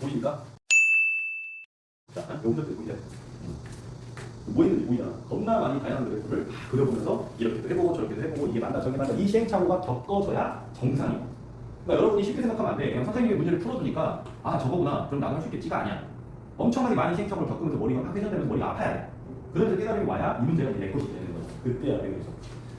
보이니까? 자, 여기서 보이죠? 뭐 있는지 보이잖아. 겁나 많이 다양한 그래프를 다 그려보면서 이렇게도 해보고 저렇게도 해보고 이게 맞다 저게 맞다 이 시행착오가 겪어져야 정상이야. 그러니까 여러분이 쉽게 생각하면 안 돼. 그냥 선생님이 문제를 풀어주니까 아 저거구나. 그럼 나도 할 수 있겠지가 아니야. 엄청나게 많은 시행착오를 겪으면서 머리가 확 회전되면서 머리가 아파야 돼. 그러면서 깨달음이 와야 이 문제가 내 것이 되는 거야. 그때야 돼. 그래서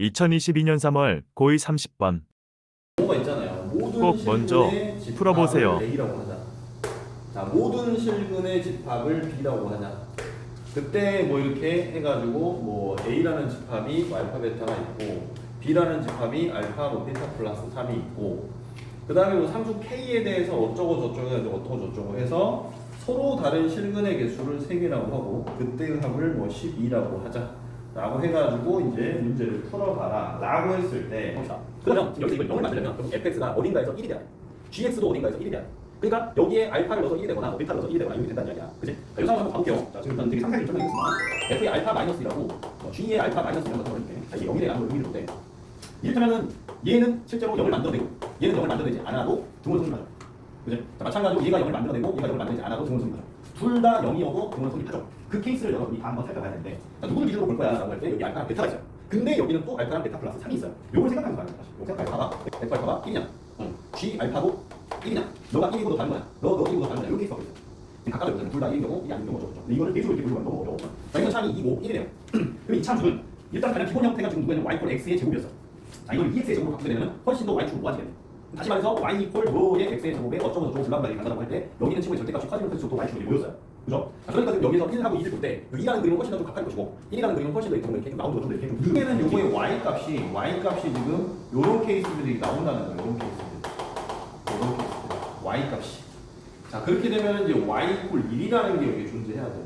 2022년 3월 고2 30번 뭐가 있잖아요. 모든 꼭 먼저 풀어보세요. A라고 하자. 자, 모든 실근의 집합을 B라고 하자. 그때 뭐 이렇게 해가지고 뭐 A라는 집합이 뭐 알파 베타가 있고 B라는 집합이 알파 뭐 베타 플러스 3이 있고 그 다음에 뭐 상수 K에 대해서 어쩌고 저쩌고 해가지고 어쩌고 저쩌고 해서 서로 다른 실근의 개수를 3개라고 하고 그때의 합을 뭐 12라고 하자 라고 해가지고 이제 문제를 풀어봐라 라고 했을 때 그러면 지금 여기서 이걸 0을 만들려면 그럼 fx가 어딘가에서 1이 돼야 돼 gx도 어딘가에서 1이 돼야 돼. 그러니까 여기에 알파를 넣어서 1이 되거나 뭐 베타를 넣어서 1이 되거나 이렇게 된다는 이야기야. 그치? 자, 이 상황 한번 가볼게요. 자 지금 일단 되게 상세하게 설명했지만 f의 알파 마이너스 1하고 뭐 g의 알파 마이너스 1이라고 써버릴게. 자 이게 0이 돼야 의미를 때 이를테면은 얘는 실제로 0을 만들어내고 얘는 0을 만들어내지 않아도 등호를 성립하죠 그죠? 자, 마찬가지로 얘가 0을 만들어내고 얘가 0을 만들지 않아도 등호를 성립하죠 둘다 0이어도 등호를 성립하죠 그 케이스를 여러분이 다 한번 살펴봐야 되는데 자, 누구를 기준으로 볼 거야 라고 할 때 여기 알파랑 베타가 있어요. 근데 여기는 또 알파랑 베타 플러스 3이 있어요. 요걸 생각하면서 봐야 돼 요거 생각해 봐봐 F 알파가 1이냐? 응. G 알파도 1이냐 너가 1이고 너 다른 거야. 너, 너 1이고 너 다른 거야. 이렇게 있어. 지금 각각 여기서 둘다 1인 경우 이게 아닌 경우 그렇죠. 이거를 계속 이렇게 보려면 너무 어려워. 자 이건 참이 2, 5, 1이네요. 그럼 이 참수는 일단 가장 기본 형태가 지금 누구냐면 y 이퀄 x의 제곱이었어. 자 이걸 2x의 제곱으로 바꾸게 되면 훨씬 더 y축으로 모아지겠네 다시 말해서 y 이퀄 뭐의 x의 제곱에 어쩌고 저쩌고 불러간다고 간다고 할 때 여기는 친구의 절대값이 커지는 클수록 또 y축이 모였어요 그죠? 자, 그러니까 여기서 1하고 2를 볼때 2라는 그림은 훨씬 더좀 가까이 것이고 1이라는 그림은 훨씬 더 이렇게 이렇게 좀 라운드가 좀 이렇게 좀 그게는 요거의 y 값이 y 값이 지금 요런 케이스들이 나온다는 거예요. 요런 케이스들. 요런 케이스들. Y 값이. 자 그렇게 되면 이제 y 이퀄 1이라는 게 여기 존재해야 돼요.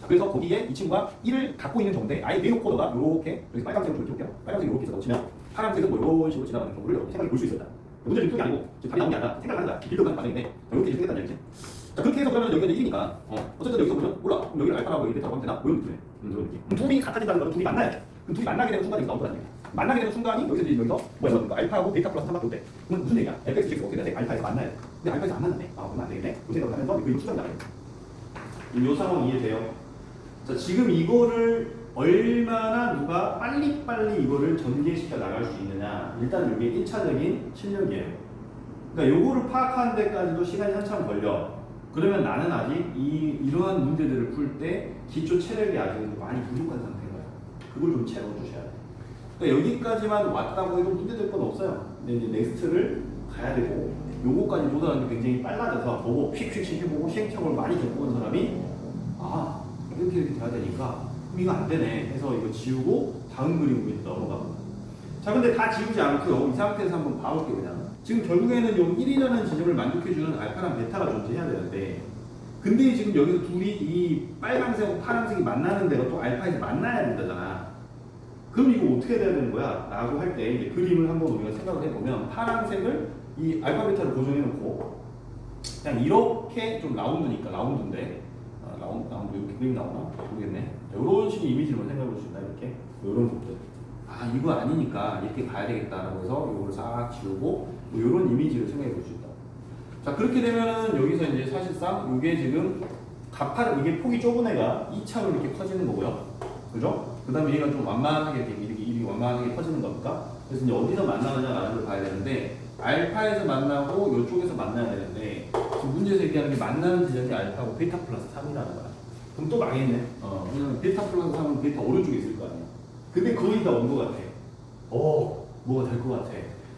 자, 그래서 거기에 이 친구가 1을 갖고 있는 정도에 아예 내놓고 너가 요렇게 여기 빨간색으로 이렇게 볼게요. 빨간색 이렇게 해서 넣으시면 파란색은 뭐 이런 식으로 지나가는 경우를 생각해 볼수 있어요 문제 게 아니고 지금 답이 나온 게 아니라 생각하는 거야. 빌드가 과정인데. 이렇게 생겼다는 얘기지. 자 그렇게 해서 그러면 여기가 1이니까 어, 어쨌든 여기서 보면 몰라 그럼 여기를 알파라고 이렇게 하면 되나? 이런 느낌이에요 음, 이런 느낌 그럼 둘이 같아진다는 거는 둘이 만나야 돼 그럼 둘이 만나게 되는 순간이 나온다는 얘기야 만나게 되는 순간이 여기서 이제 여기서 뭐야 그러니까 알파하고 베타 플러스 3밖에 없대 그러면 무슨 얘기야? fx, gx 어떻게 돼? 알파에서 만나야 돼 근데 알파에서 안 만났네 아 그러면 안 되겠네 그 생각을 하면서 그 수정이 나가야 돼. 이 상황 이해돼요? 자, 지금 이거를 얼마나 누가 빨리빨리 이거를 전개시켜 나갈 수 있느냐. 일단 이게 1차적인 실력이에요. 그러니까 요거를 파악하는 데까지도 시간이 한참 걸려. 그러면 나는 아직 이, 이러한 문제들을 풀 때 기초 체력이 아직 많이 부족한 상태인 거예요. 그걸 좀 채워주셔야 돼요. 그러니까 여기까지만 왔다고 해도 문제될 건 없어요. 근데 이제 넥스트를 가야 되고 요거까지 도달하는 게 굉장히 빨라져서 보고 휙휙 해보고 시행착오를 많이 겪어본 사람이 아 이렇게 이렇게 돼야 되니까 그럼 이거 안 되네 해서 이거 지우고 다음 그림으로 넘어가고 자 근데 다 지우지 않고요 이 상태에서 한번 봐볼게요 그냥 지금 결국에는 요 1이라는 지점을 만족해주는 알파랑 베타가 존재해야 되는데 근데 지금 여기서 둘이 이 빨간색하고 파란색이 만나는 데가 또 알파에서 만나야 된다잖아. 그럼 이거 어떻게 돼야 되는 거야? 라고 할 때 그림을 한번 우리가 생각을 해보면 파란색을 이 알파 베타를 고정해 놓고 그냥 이렇게 좀 라운드니까 라운드인데. 아, 라운드 라운드 이렇게 그림 나오나? 모르겠네. 이런 식의 이미지를 생각해 볼 수 있나 이렇게? 이런 것들 아 이거 아니니까 이렇게 가야 되겠다라고 해서 이걸 싹 지우고 뭐 이런 이미지를 생각해 볼 수 있다 자 그렇게 되면은 여기서 이제 사실상 이게 지금 가파른 이게 폭이 좁은 애가 2차로 이렇게 커지는 거고요 그죠? 그 다음에 얘가 좀 완만하게 이렇게 이렇게 완만하게 커지는 겁니까? 그래서 이제 어디서 만나느냐라는 걸 봐야 되는데 알파에서 만나고 이쪽에서 만나야 되는데 지금 문제에서 얘기하는 게 만나는 지점이 알파고 베타 플러스 3이라는 거야. 그럼 또 망했네. 어, 왜냐면 베타 플러스 3은 베타 오른쪽에 있을 거 아니야. 근데 거의 다온거 같아. 어, 뭐가 될거 같아.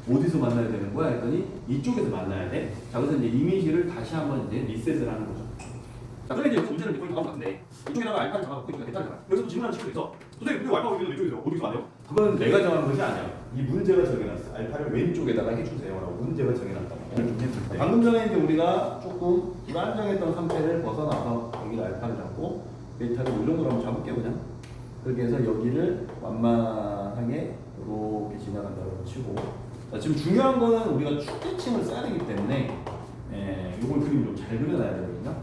어디서 만나야 되는 거야? 했더니 이쪽에서 만나야 돼. 자, 그래서 이제 이미지를 다시 한번 이제 리셋을 하는 거죠. 자, 그래 이제 문제를 믿고 있는 것 같은데 이쪽에다가 알파를 정하고 이쪽에 정하. 여기서 질문하는 친구도 있어. 선생님, 근데 알파가 여기서 이쪽에서 어디서 안 돼요? 그건 내가 정한 것이 아니야. 이 문제가 정해놨어. 알파를 왼쪽에다가 해주세요라고 문제가 정해놨다고. 방금 전에 이제 우리가 조금 불안정했던 상태를 벗어나서 여기를 알파를 잡고 베타를 이 정도로 한번 잡을게요 그냥. 해서 여기를 완만하게 이렇게 지나간다고 치고. 자, 지금 중요한 거는 우리가 축대칭을 써야 되기 때문에 예, 이걸 그림 좀 잘 그려놔야 되거든요.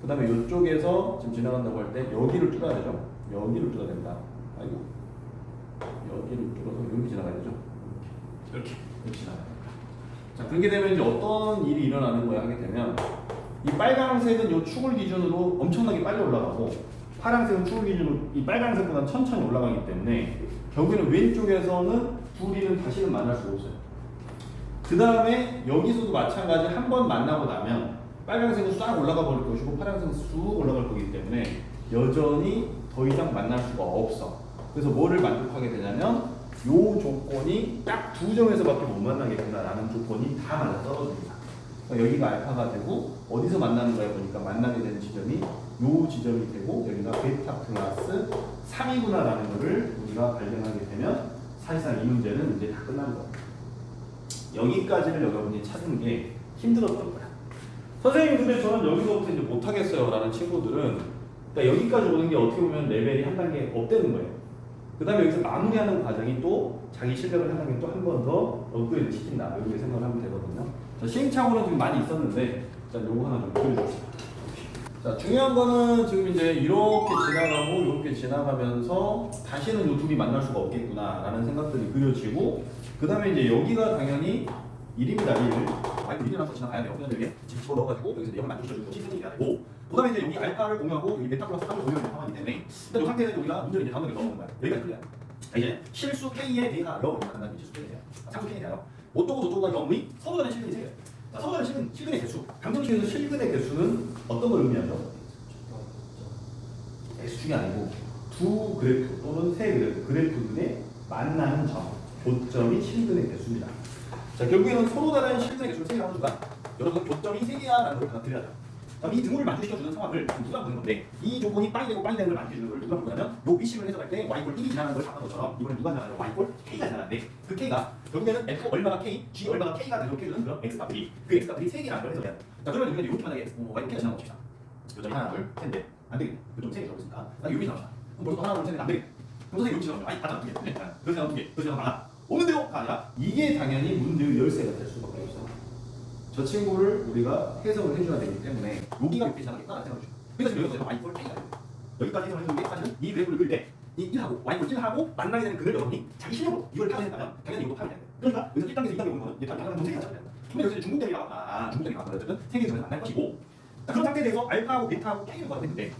그 다음에 이쪽에서 지금 지나간다고 할 때 여기를 뚫어야 되죠. 여기를 뚫어야 된다. 아이고. 여기를 뚫어서 이렇게 지나가야 되죠. 이렇게. 이렇게 지나가야 됩니다. 자, 자, 그렇게 되면 이제 어떤 일이 일어나는 거야 하게 되면 이 빨간색은 요 축을 기준으로 엄청나게 빨리 올라가고 파란색은 축을 기준으로 이 빨간색보다 천천히 올라가기 때문에 결국에는 왼쪽에서는 둘이는 다시는 만날 수가 없어요. 그 다음에 여기서도 마찬가지 한 번 만나고 나면 빨간색은 싹 올라가 버릴 것이고 파란색은 쑥 올라갈 거기 때문에 여전히 더 이상 만날 수가 없어. 그래서 뭐를 만족하게 되냐면 요 조건이 딱 두 점에서밖에 못 만나게 된다라는 조건이 다 맞아 떨어집니다. 그러니까 여기가 알파가 되고 어디서 만나는 거야 보니까 만나게 되는 지점이 요 지점이 되고 여기가 베타 플러스 3이구나라는 것을 우리가 발견하게 되면 사실상 이 문제는 이제 다 끝난 거야. 여기까지를 여러분이 찾는 게 힘들었던 거야. 선생님 근데 저는 여기서부터 이제 못하겠어요 라는 친구들은 그러니까 여기까지 오는 게 어떻게 보면 레벨이 한 단계 업되는 거예요. 그 다음에 여기서 마무리하는 과정이 또 자기 실력을 한 단계 또 한 번 더 업그레이드 시킨다 이렇게 생각을 하면 되거든요. 자, 시행착오는 좀 많이 있었는데 자 요거 하나 좀 보여줍시다. 자 중요한 거는 지금 이제 이렇게 지나가고 이렇게 지나가면서 다시는 요 둘이 만날 수가 없겠구나라는 생각들이 그려지고 그 다음에 이제 여기가 당연히 1입니다 1 아이고 1이라서 지나가야 돼요. 그냥 지금 집어 넣어가지고 여기서 내용을 만족시켜주고 시즌이 돼야 되고 그 다음에 이제 여기 알파를 공유하고 여기 메타 플러스 3을 공유하는 상황이기 때문에 일단 이 상태에서 우리가 문제를 이제 다음에 넣어놓은 거야. 여기까지 클리어. 자, 이제 실수 K에 대하 0을 만든다는 실수 K에 대하 상수 K에 대하여 오또고 저또가 0의 서로 간의 실근이 세요 간의 실근, 실근의 개수 감정식에서 실근의 개수는 어떤 걸 의미하죠? X축이 아니고 두 그래프 또는 세 그래프, 그래프들의 만나는 점, 교점이 실근의 개수입니다. 자, 결국에는 서로 다른 실근의 개수를 세 개라는 수가 여러분 교점이 세 개야라는 걸 받아들여야 돼요. 자, 이 등호를 만족시켜주는 상황을 누가 보는 건데 이 조건이 빨리 되고 빨리 되는 걸 만족해주는 걸 누가 보냐면 요 위식을 해석할 때 y꼴 1이 지나가는 걸 봤던 것처럼 이번엔 누가 지나가요? y꼴 k가 지나가는데 그 k가 결국에는 f 얼마가 k, g 얼마가 k가 대속해주는 그런 x 값들이 그 x 값들이 세 개라는 걸 해석해야 돼요. 자, 그러면 우리가 이렇게 만약에 어, y k가 지나가고 싶다. 요점이 하나, 둘, 셋인데 안 되겠네. 요점 세개 적었으니까 나 여기 나오자. 그럼 벌써 하나, 둘, 셋, 안 되겠네. 그럼 선생님 여기 지나가면 아니 맞아 두 개. 네. 그래서 지나가 두 개. 그래서 지나가 하나. 없는데요가 아니라 이게 당연히 문제의 열쇠가 될 수밖에 없어. 저 친구를 우리가 해석을 해줘야 되기 때문에 여기가 지나가겠다는 생각을 줘. 그래서 y꼴 k가 돼요. 여기까지 해석을 해주는 게까지는 이 그래프를 그릴 때 이 1하고 y꼴 1하고 만나게 되는 그걸 여러분이 자기 실력으로 이걸 파악해낸다면 당연히 이것도 파악해야 돼요. 그러니까 여기서 1단계에서 2단계 오는 거는 이제 당연히 좀 세게 하잖아요. 근데 여기서 중국대이 나왔다. 아, 중국대이 나왔다. 어쨌든 세계 중에서 만날 것이고 자, 그런 상태에 대해서 알파하고 베타하고 K를 구하게 됐는데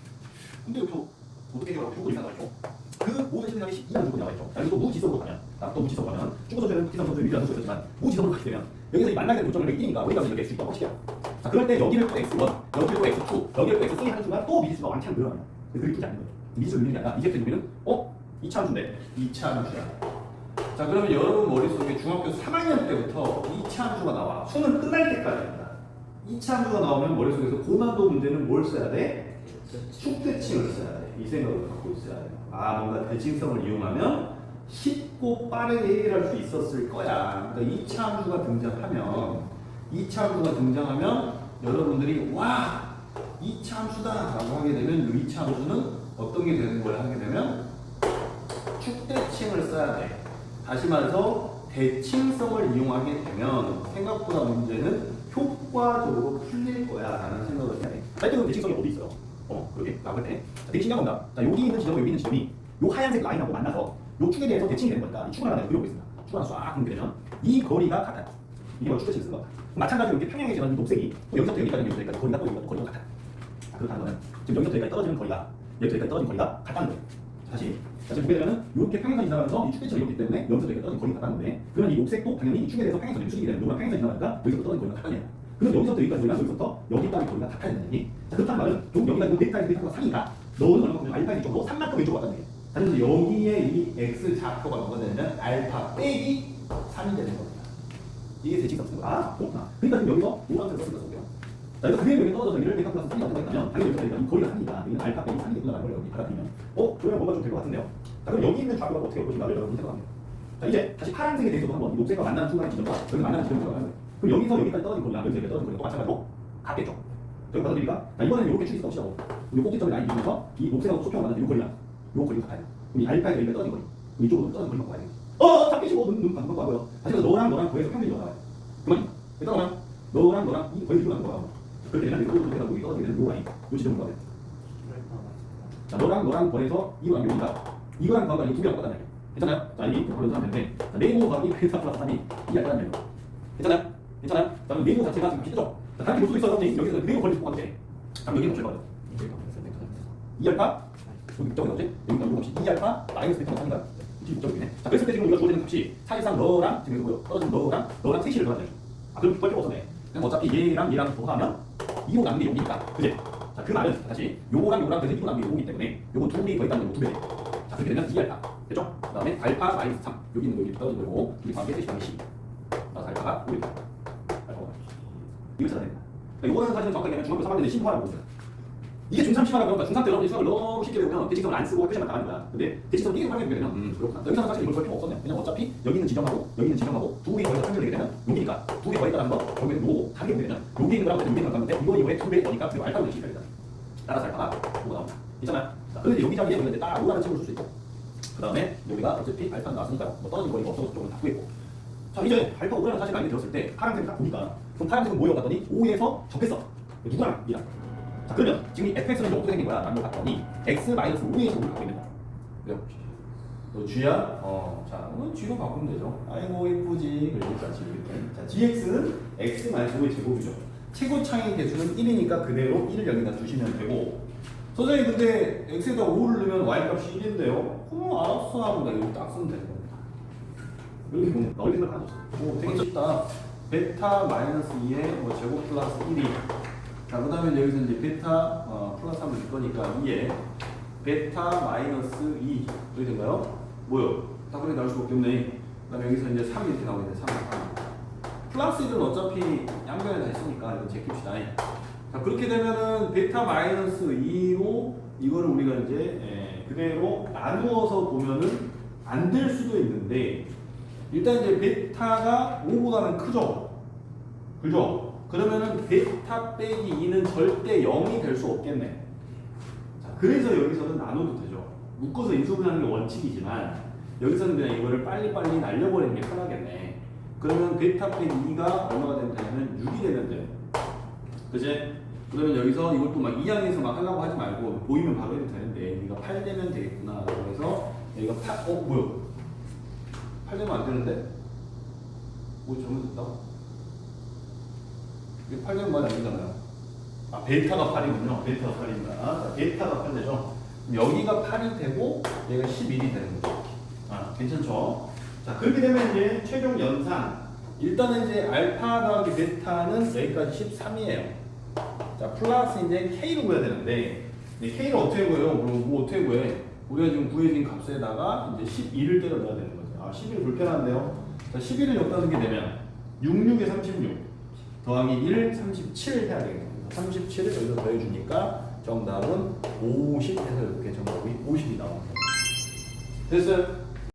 근데 여기서 어떻게 해요? 조건이 나와 있죠. 그 모든 실력이 2라는 조건이 나와 있죠. 자, 여기서 무지성으로 가면 나또 무지성으로 가면 축구 선수는 기성 선수 위라는 선수 있지만 무지성으로 가게 되면 여기서 이 만나게 되는 고점을 1이니까 우리가 이렇게 x 있다고 칠게요. 자, 그럴 때 여기를 또 x1, 여기를 또 x2, 여기를 또 x3 하는 순간 또 미지수가 왕창 늘어나요. 그렇지 않는 거예요. 미지수를 늘리는 게 아니라 이제부터 우리는 어? 2차 함수인데 2차 함수야. 자 그러면 여러분 머릿속에 중학교 3학년 때부터 2차 함수가 나와. 수능 끝날 때까지입니다. 2차 함수가 나오면 머릿속에서 고난도 문제는 뭘 써야 돼? 축대칭을 써야 돼. 이 생각을 갖고 있어야 돼요. 아 뭔가 대칭성을 이용하면 쉽 고 빠르게 해결할 수 있었을 거야. 그러니까 2차 함수가 등장하면 2차 함수가 등장하면 여러분들이 와 2차 함수다 라고 하게 되면 이 2차 함수는 어떤 게 되는 거야 하게 되면 축대칭을 써야 돼. 다시 말해서 대칭성을 이용하게 되면 생각보다 문제는 효과적으로 풀릴 거야 라는 생각을 해야 돼. 하여튼 대칭성이 어디 있어요? 어, 그렇게 나올 때. 자, 되게 신기한 겁니다. 자, 여기 있는 지점과 여기 있는 지점이 요 하얀색 라인하고 만나서 요 축에 대해서 대칭이 되는 거니까 이 축을 하나 그려보고 있습니다. 축을 하나 쫙 그리게 되면 이 거리가 같아요. 이게 바로 축대칭을 쓴 거다. 마찬가지로 이렇게 평행에 지나는 녹색이 여기서부터 여기까지 여기까지 거리가 또 여기가 또 거리가 같아요. 자, 그렇다는 거는 지금 여기서부터 여기까지 떨어지는 거리가 여기서 여기까지 떨어지는 거리가 같다는 거예요. 다시 자, 지금 보게 되면은 이렇게 평행선 지나가면서 이 축대처럼 이렇기 때문에 여기서 여기까지 떨어지는 거리가 같다는 건데 그러면 이 녹색도 당연히 이 축에 대해서 평행선이 수직이 되는 요가 평행선 지나가니까 여기서부터 떨어지는 거리가 같다는 거예요. 그럼 여기서부터 여기까지 거리가 여기서부터 여기까지 거리가 같아야 되는 얘기. 자, 그렇다는 말은 데이터의 데이터가 3이니까 너는 얼마큼 알파 이쪽으로 3만큼 왼쪽으로 왔다는 얘기 말해서 여기에 이 x 좌표가 뭐가 되냐면 알파 빼기 3이 되는 겁니다. 이게 거야. 아, 그렇구나. 그러니까 여기서 노란색으로 쓴 거예요. 자, 이거 그게 여기 떨어져서 이를 베타 플러스 3이 된다면 당연히 여기가 이 거리가 3이니까 여기는 알파 빼기 3이 되구나 라는 걸 여기 받아들이면 어? 그러면 뭔가 좀 될 것 같은데요? 자, 그럼 여기 있는 좌표가 어떻게 보신가를 여러분이 생각합니다. 자, 이제 다시 파란색에 대해서도 한번 이 녹색과 만나는 순간의 지점과 여기 만나는 지점을 생각하는 거예요. 그럼 여기서 여기까지 떨어진 거리랑 여기서 여기까지 떨어진 거리가 또 마찬가지로 같겠죠? 여기 받아들이니까 자, 이번에는 이렇게 추리가 오시라고 이 꼭지점을 라인 이용해서 이 녹색하고 소표가 만나는 이 거리랑 이 거리가 같아요. 그럼 이 여기까지 떨어진 거리 그럼 이쪽으로 떨어진 거리만 봐야 돼요. 어! 잡히시고 눈, 눈 감고 하고요. 다시 너랑 너랑 구해서 평균이 나와요. 그만이. 그러면 너랑 너랑 이 이쪽으로 가는 거야. 그렇게 되면 이거 이렇게 하고 떨어지게 되는 요 라인, 요 지점으로 가요. 자, 너랑 너랑 거에서 이거랑 여기가 이거랑 거가 이두 개랑 똑같다는 얘기. 괜찮아요? 자, 이 그런 사람 되는데 자, 네모 곱하기 베타 플러스 3이 이 되는 거. 괜찮아요? 괜찮아요? 자, 그럼 네모 자체가 지금 비트죠? 자, 다른 볼 수도 있어요. 선생님. 여기서 네모 있는데. 자, 그럼 여기는 어쩔 거예요? 2알파 여기 목적이 뭐지? 여기가 없이 2알파 마이너스 상이다. 이게 목적이네. 자, 그랬을 때 지금 우리가 주어지는 값이 사실상 너랑 지금 뭐요? 떨어진 너랑 너랑 셋이를 돼. 아, 그럼 볼 필요 없었네. 그럼 어차피 얘랑 얘랑 더하면 2로 남는 게 여기니까. 그지? 자, 그 말은 다시 요거랑 요거랑 그래서 2로 남는 게 요거기 때문에 요거 둘이 더 있다는 거두 배. 자, 그렇게 되면 2알파. 됐죠? 그 다음에 알파 마이너스 3. 여기 있는 거 여기 떨어진 거고 둘이 더하면 셋이 더하면 10. 나서 알파가 5입니다. 알파가 10. 이거 찾아야 됩니다. 그러니까 요거는 사실은 정확하게 얘기하면 중학교 3학년 때 신고하라고 보세요. 이게 중3 심하다 그러니까 중3 때 여러분이 수학을 너무 쉽게 배우면 대칭성을 안 쓰고 표시만 당하는 거야. 근데 대칭성 끼고 활용하게 되면 음 그렇구나. 여기서는 사실 이걸 볼 필요 없었네. 왜냐면 어차피 여기 있는 지점하고 여기 있는 지점하고 두개 거리가 상별되게 되면 여기니까 두개 거리가 한번 결국에는 요거 다르게 되면 여기 있는 거랑 여기 있는 거랑 이거 이거에 두배 거니까 그리고 알파로 이렇게 되다. 따라서 알파가 뭐가 나온다. 있잖아요. 자, 그런데 여기 자리에 이제 딱 오라는 친구를 줄수 있고 그 다음에 여기가 어차피 알파 나왔으니까 뭐 떨어진 거리가 없어서 쪽으로 다 구했고 자 이제 알파 오라는 사실을 알게 되었을 때 파란색을 딱 보니까 그럼 파란색은 뭐예요? 봤더니 5에서 접했어. 누구랑 이랑 자 그러면 지금 이 fx는 이제 어떻게 생긴 거야? 라는 걸 봤더니 x 마이너스 5의 제곱을 갖고 있는 거야. 그래요. 너 g야? 어, 자, 이건 g로 바꾸면 되죠. 아이고 이쁘지. 그러니까 g 이렇게. 자, gx는 x 마이너스 5의 제곱이죠. 최고차의 개수는 1이니까 그대로 1을 여기다 두시면 되고. 선생님 근데 x에다 5를 넣으면 y 값이 1인데요. 그럼 알았어 하고 나 이거 딱 쓰면 되는 겁니다. 이렇게 보면 넓이 생각하죠. 오, 되게 쉽다. 베타 마이너스 2의 뭐 제곱 플러스 1이. 자, 그 다음에 여기서 이제 베타 어, 플러스 3을 줄 거니까 2에 베타 마이너스 2. 이렇게 된가요? 뭐요? 답변이 나올 수밖에 없네. 그 다음에 여기서 이제 3 이렇게 나오겠네. 3, 3. 플러스 1은 어차피 양변에 다 있으니까 이거 제킵시다. 자, 그렇게 되면은 베타 마이너스 2로 이거를 우리가 이제 에, 그대로 나누어서 보면은 안 될 수도 있는데 일단 이제 베타가 5보다는 크죠. 그죠? 그러면은 베타 빼기 2는 절대 0이 될 수 없겠네. 자, 그래서 여기서는 나눠도 되죠. 묶어서 인수분해하는 게 원칙이지만 여기서는 그냥 이거를 빨리빨리 날려버리는 게 편하겠네. 그러면 베타 빼기 2가 얼마가 되냐면 6이 되면 돼요. 그지? 그러면 여기서 이것도 막 이항에서 막 하려고 하지 말고 보이면 바로 해도 되는데 네가 8 되면 되겠구나. 그래서 여기가 8, 어 뭐야? 8 되면 안 되는데? 뭐 잘못했다? 이게 8 되면 말이 안 되잖아요. 아 베타가 8이군요. 베타가 8입니다. 자, 베타가 8 되죠. 그럼 여기가 8이 되고 얘가 11이 되는 거죠. 아 괜찮죠? 자 그렇게 되면 이제 최종 연산 일단은 이제 알파 더하기 베타는 여기까지 13이에요. 자 플러스 이제 k를 구해야 되는데 k를 어떻게 구해요? 그럼 뭐 어떻게 구해? 우리가 지금 구해진 값에다가 이제 12를 때려 넣어야 되는 거죠. 아 11 불편한데요. 자 11을 여기다 넣게 되면 66에 36 더하기 1 37 해야 되겠네요. 37을 여기서 더해주니까 정답은 50 해서 이렇게 정답이 50이 나옵니다. 됐어요?